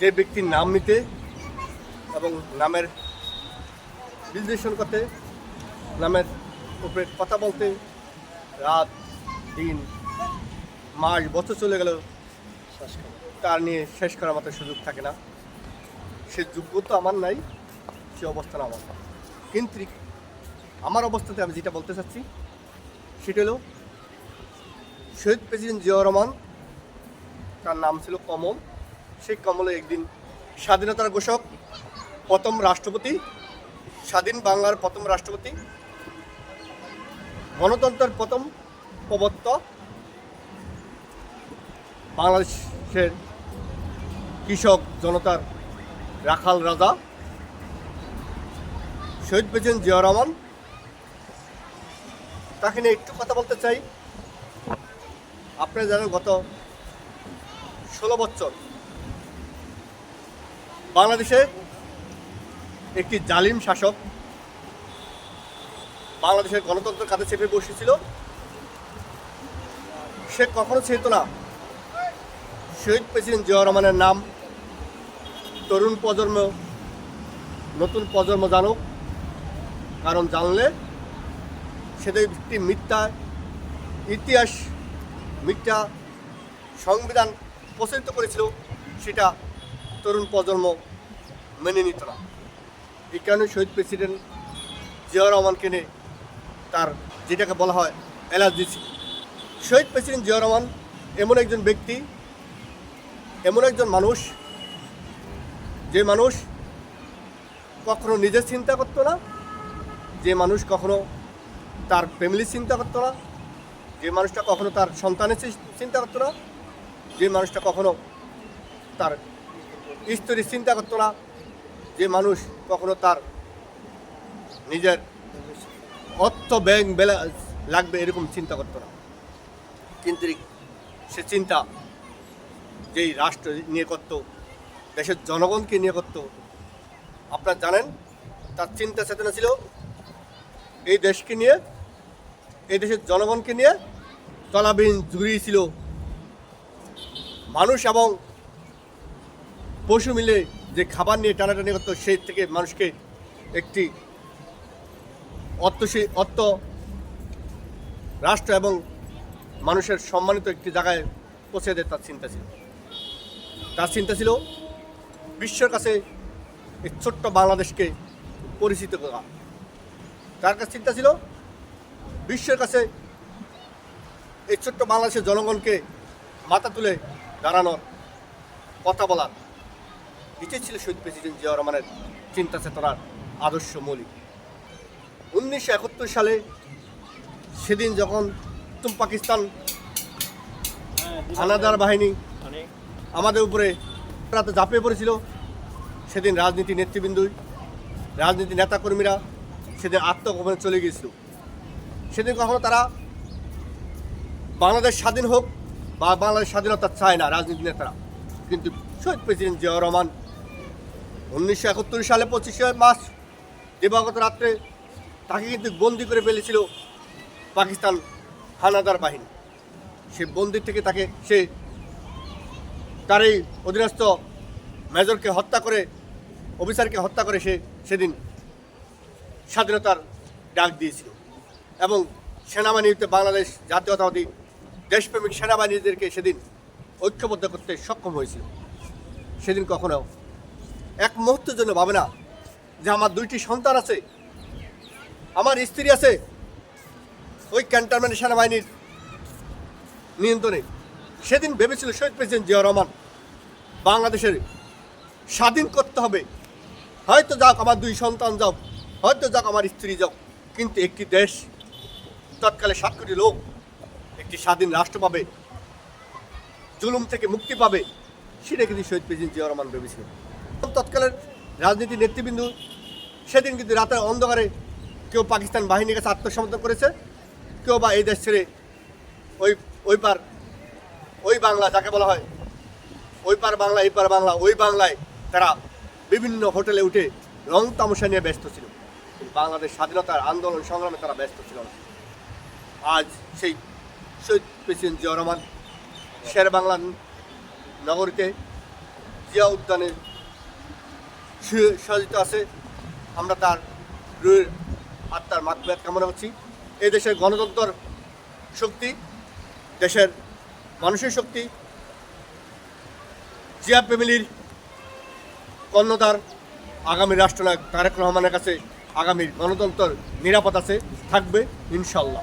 যে ব্যক্তির নাম নিতে এবং নামের বিশ্লেষণ করতে, নামের উপরে কথা বলতে, রাত, দিন, মাস, বছর চলে গেল, তার নিয়ে শেষ করার মতো সুযোগ থাকে না। সে যোগ্যতা আমার নাই, সে অবস্থান আমার কিন্তু আমার অবস্থাতে আমি যেটা বলতে চাচ্ছি, সেটা হলো, শহীদ প্রেসিডেন্ট জিয়াউর রহমান, তার নাম ছিল কমল। সেই কমলে একদিন স্বাধীনতার ঘোষক, প্রথম রাষ্ট্রপতি, স্বাধীন বাংলার প্রথম রাষ্ট্রপতি, গণতন্ত্রের প্রথম প্রবর্তক বাংলাদেশের কৃষক জনতার রাখাল রাজা, শহীদ প্রেসিডেন্ট জিয়া রহমান। তাকে নিয়ে একটু কথা বলতে চাই। আপনারা জানেন গত ষোলো বছর বাংলাদেশে একটি জালিম শাসক বাংলাদেশের গণতন্ত্রের কাঁধে চেপে বসেছিল। সে কখনো চেত না। শহীদ প্রেসিডেন্ট জিয়া রহমানের নাম, তরুণ প্রজন্ম, নতুন প্রজন্ম জানুক। কারণ জানলে সেটা একটি মিথ্যা ইতিহাস, মিথ্যা সংবিধান প্রচলিত করেছিল, সেটা তরুণ প্রজন্ম মেনে নিত না। এই কারণে শহীদ প্রেসিডেন্ট জিয়া রহমানকে নিয়ে তার যেটাকে বলা হয় অ্যালার্জি ছিল। শহীদ প্রেসিডেন্ট জিয়া রহমান এমন একজন ব্যক্তি, এমন একজন মানুষ, যে মানুষ কখনো নিজের চিন্তা করতো না, যে মানুষ কখনো তার ফ্যামিলির চিন্তা করতো না, যে মানুষটা কখনো তার সন্তানের চিন্তা করতো না, যে মানুষটা কখনো তার স্ত্রীর চিন্তা করতো না যে মানুষ কখনো তার নিজের অর্থ ব্যাংক বেলা লাগবে এরকম চিন্তা করতো না। কিন্তু সে চিন্তা যেই রাষ্ট্র নিয়ে করত, দেশের জনগণকে নিয়ে করত, আপনারা জানেন, তার চিন্তা চেতনা ছিল এই দেশকে নিয়ে, এই দেশের জনগণকে নিয়ে তলাবিহীন জুড়ি ছিল। মানুষ এবং পশু মিলে যে খাবার নিয়ে টানাটানি করতো সেই থেকে মানুষকে একটি অর্থশী অর্থ রাষ্ট্র এবং মানুষের সম্মানিত একটি জায়গায় পৌঁছে দেয় তার চিন্তা ছিল। তার চিন্তা ছিল বিশ্বের কাছে এই ছোট্ট বাংলাদেশকে পরিচিত করা। তার কাছে চিন্তা ছিল বিশ্বের কাছে এই ছোট্ট বাংলাদেশের জনগণকে মাথা তুলে দাঁড়ানোর কথা বলার এটাই ছিল শহীদ প্রেসিডেন্ট জিয়া রহমানের চিন্তা চেতনার আদর্শ মৌলিক। উনিশশো একাত্তর সালে সেদিন যখন তুম পাকিস্তান হানাদার বাহিনী আমাদের উপরে রাতে ঝাঁপিয়ে পড়েছিল, সেদিন রাজনীতি নেতৃবৃন্দ রাজনীতি নেতাকর্মীরা সেদিন আত্মগোপনে চলে গিয়েছিল। সেদিন কখনো তারা বাংলাদেশ স্বাধীন হোক বা বাংলাদেশ স্বাধীনতা চায় না রাজনীতি নেতারা। কিন্তু শহীদ প্রেসিডেন্ট জিয়াউর রহমান উনিশশো একাত্তর সালে পঁচিশে মার্চ, দিবাগত রাত্রে তাকে কিন্তু বন্দি করে ফেলেছিল পাকিস্তান হানাদার বাহিনী। সে বন্দির থেকে তাকে, সে তার এই অধীনস্থ মেজরকে হত্যা করে, অফিসারকে হত্যা করে সে সেদিন স্বাধীনতার ডাক দিয়েছিল। এবং সেনাবাহিনীতে বাংলাদেশ জাতীয়তাবাদী দেশপ্রেমিক সেনাবাহিনীদেরকে সেদিন ঐক্যবদ্ধ করতে সক্ষম হয়েছিল। সেদিন কখনো এক মুহূর্তের জন্য ভাবে না যে আমার দুইটি সন্তান আছে, আমার স্ত্রী আছে, ওই ক্যান্টনমেন্ট সেনাবাহিনীর নিয়ন্ত্রণে। সেদিন ভেবেছিল শহীদ প্রেসিডেন্ট জিয়া রহমান বাংলাদেশের স্বাধীন করতে হবে। হয়তো যাক আমার দুই সন্তান যাও, হয়তো যাক আমার স্ত্রী যাও, কিন্তু একটি দেশ তৎকালে সাত কোটি লোক একটি স্বাধীন রাষ্ট্র পাবে, জুলুম থেকে মুক্তি পাবে সেটা কিন্তু শহীদ প্রেসিডেন্ট জিয়া রহমান ভেবেছিল। তৎকালের রাজনীতি নেতৃবৃন্দ সেদিন কিন্তু রাতের অন্ধকারে কেউ পাকিস্তান বাহিনীর কাছে আত্মসমর্পণ করেছে, কেউ বা এই দেশ ছেড়ে ওই ওই পার, ওই বাংলা যাকে বলা হয়, ওই পার বাংলা, এই পার বাংলা, ওই বাংলায় তারা বিভিন্ন হোটেলে উঠে রং তামসা নিয়ে ব্যস্ত ছিল। বাংলাদেশ স্বাধীনতার আন্দোলন সংগ্রামে তারা ব্যস্ত ছিল না। আজ সেই শহীদ প্রেসিডেন্ট জিয়া রহমান শের বাংলা নগরীতে জিয়া উদ্যানে সু- আছে। আমরা তার রুহের আত্মার মাতৃয়াত কামনা করছি। এই দেশের গণতন্ত্র শক্তি, দেশের মানুষের শক্তি, জিয়া ফ্যামিলির কর্ণধার আগামী রাষ্ট্রনায়ক তারেক রহমানের কাছে আগামীর গণতন্ত্র নিরাপদ আছে, থাকবে ইনশাল্লাহ